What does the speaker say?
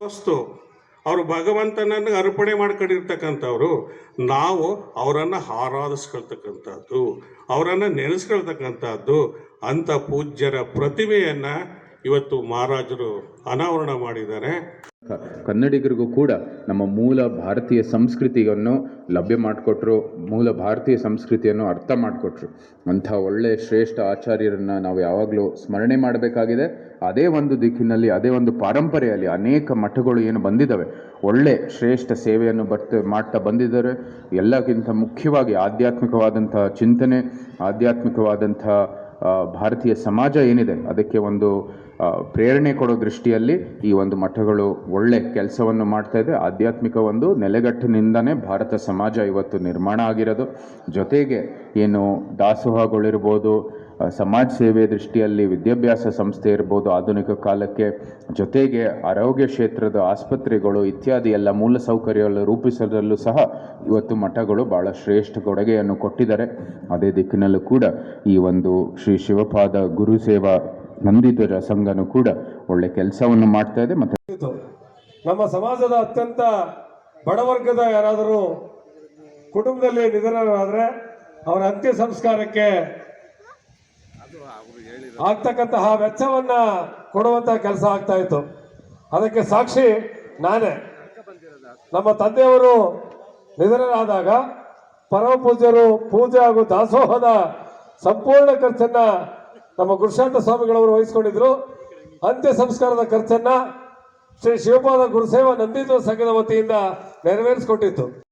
দোস্ত ಅವರು ಭಗವಂತನನ್ನು ಅರ್ಪಣೆ ಮಾಡ್ಕೊಂಡಿರ್ತಕ್ಕಂಥವ್ರು ನಾವು ಅವರನ್ನು ಆರಾಧಿಸ್ಕೊಳ್ತಕ್ಕಂಥದ್ದು ಅವರನ್ನು ನೆನೆಸ್ಕೊಳ್ತಕ್ಕಂಥದ್ದು ಅಂಥ ಪೂಜ್ಯರ ಪ್ರತಿಮೆಯನ್ನು ಇವತ್ತು ಮಹಾರಾಜರು ಅನಾವರಣ ಮಾಡಿದ್ದಾರೆ. ಕನ್ನಡಿಗರಿಗೂ ಕೂಡ ನಮ್ಮ ಮೂಲ ಭಾರತೀಯ ಸಂಸ್ಕೃತಿಯನ್ನು ಲಭ್ಯ ಮಾಡಿಕೊಟ್ರು ಮೂಲ ಭಾರತೀಯ ಸಂಸ್ಕೃತಿಯನ್ನು ಅರ್ಥ ಮಾಡಿಕೊಟ್ರು. ಅಂಥ ಒಳ್ಳೆಯ ಶ್ರೇಷ್ಠ ಆಚಾರ್ಯರನ್ನು ನಾವು ಯಾವಾಗಲೂ ಸ್ಮರಣೆ ಮಾಡಬೇಕಾಗಿದೆ. ಅದೇ ಒಂದು ದಿಕ್ಕಿನಲ್ಲಿ ಅದೇ ಒಂದು ಪಾರಂಪರೆಯಲ್ಲಿ ಅನೇಕ ಮಠಗಳು ಏನು ಬಂದಿದ್ದಾವೆ. ಒಳ್ಳೆ ಶ್ರೇಷ್ಠ ಸೇವೆಯನ್ನು ಬರ್ತ ಮಾಡ್ತಾ ಬಂದಿದ್ದಾರೆ. ಎಲ್ಲಕ್ಕಿಂತ ಮುಖ್ಯವಾಗಿ ಆಧ್ಯಾತ್ಮಿಕವಾದಂಥ ಚಿಂತನೆ ಆಧ್ಯಾತ್ಮಿಕವಾದಂಥ ಆ, ಭಾರತೀಯ ಸಮಾಜ ಏನಿದೆ, ಅದಕ್ಕೆ ಒಂದು ಪ್ರೇರಣೆ ಕೊಡೋ ದೃಷ್ಟಿಯಲ್ಲಿ ಈ ಒಂದು ಮಠಗಳು ಒಳ್ಳೆ ಕೆಲಸವನ್ನು ಮಾಡ್ತಾ ಇದೆ. ಆಧ್ಯಾತ್ಮಿಕ ಒಂದು ನೆಲೆಗಟ್ಟಿನಿಂದನೇ ಭಾರತ ಸಮಾಜ ಇವತ್ತು ನಿರ್ಮಾಣ ಆಗಿರೋದು. ಜೊತೆಗೆ ಏನು ದಾಸೋಹಗಳಿರ್ಬೋದು ಸಮಾಜ ಸೇವೆ ದೃಷ್ಟಿಯಲ್ಲಿ ವಿದ್ಯಾಭ್ಯಾಸ ಸಂಸ್ಥೆ ಇರ್ಬೋದು, ಆಧುನಿಕ ಕಾಲಕ್ಕೆ ಜೊತೆಗೆ ಆರೋಗ್ಯ ಕ್ಷೇತ್ರದ ಆಸ್ಪತ್ರೆಗಳು ಇತ್ಯಾದಿ ಎಲ್ಲ ಮೂಲಸೌಕರ್ಯಗಳು ರೂಪಿಸೋದ್ರಲ್ಲೂ ಸಹ ಇವತ್ತು ಮಠಗಳು ಭಾಳ ಶ್ರೇಷ್ಠ ಕೊಡುಗೆಯನ್ನು ಕೊಟ್ಟಿದ್ದಾರೆ. ಅದೇ ದಿಕ್ಕಿನಲ್ಲೂ ಕೂಡ ಈ ಒಂದು ಶ್ರೀ ಶಿವಪಾದ ಗುರು ಸೇವಾ ನಂದಿಧ್ವಜ ಸಂಘನೂ ಕೂಡ ಒಳ್ಳೆ ಕೆಲಸವನ್ನು ಮಾಡ್ತಾ ಇದೆ. ಮತ್ತು ನಮ್ಮ ಸಮಾಜದ ಅತ್ಯಂತ ಬಡವರ್ಗದ ಯಾರಾದರೂ ಕುಟುಂಬದಲ್ಲಿ ನಿಧನರಾದರೆ ಅವರ ಅಂತ್ಯ ಸಂಸ್ಕಾರಕ್ಕೆ ಆಗ್ತಕ್ಕಂತಹ ವೆಚ್ಚವನ್ನ ಕೊಡುವಂತ ಕೆಲಸ ಆಗ್ತಾ ಇತ್ತು. ಅದಕ್ಕೆ ಸಾಕ್ಷಿ ನಾನೇ. ನಮ್ಮ ತಂದೆಯವರು ನಿಧನರಾದಾಗ ಪರಮ ಪೂಜ್ಯರು ಪೂಜೆ ಹಾಗೂ ದಾಸೋಹದ ಸಂಪೂರ್ಣ ಖರ್ಚನ್ನ ನಮ್ಮ ಗುರುಶಾಂತ ಸ್ವಾಮಿಗಳವರು ವಹಿಸಿಕೊಂಡಿದ್ರು. ಅಂತ್ಯ ಸಂಸ್ಕಾರದ ಖರ್ಚನ್ನ ಶ್ರೀ ಶಿವಪಾದ ಗುರುಸೇವಾ ನಂದಿತ್ವ ಸಂಘದ ವತಿಯಿಂದ ನೆರವೇರಿಸಿಕೊಟ್ಟಿತ್ತು.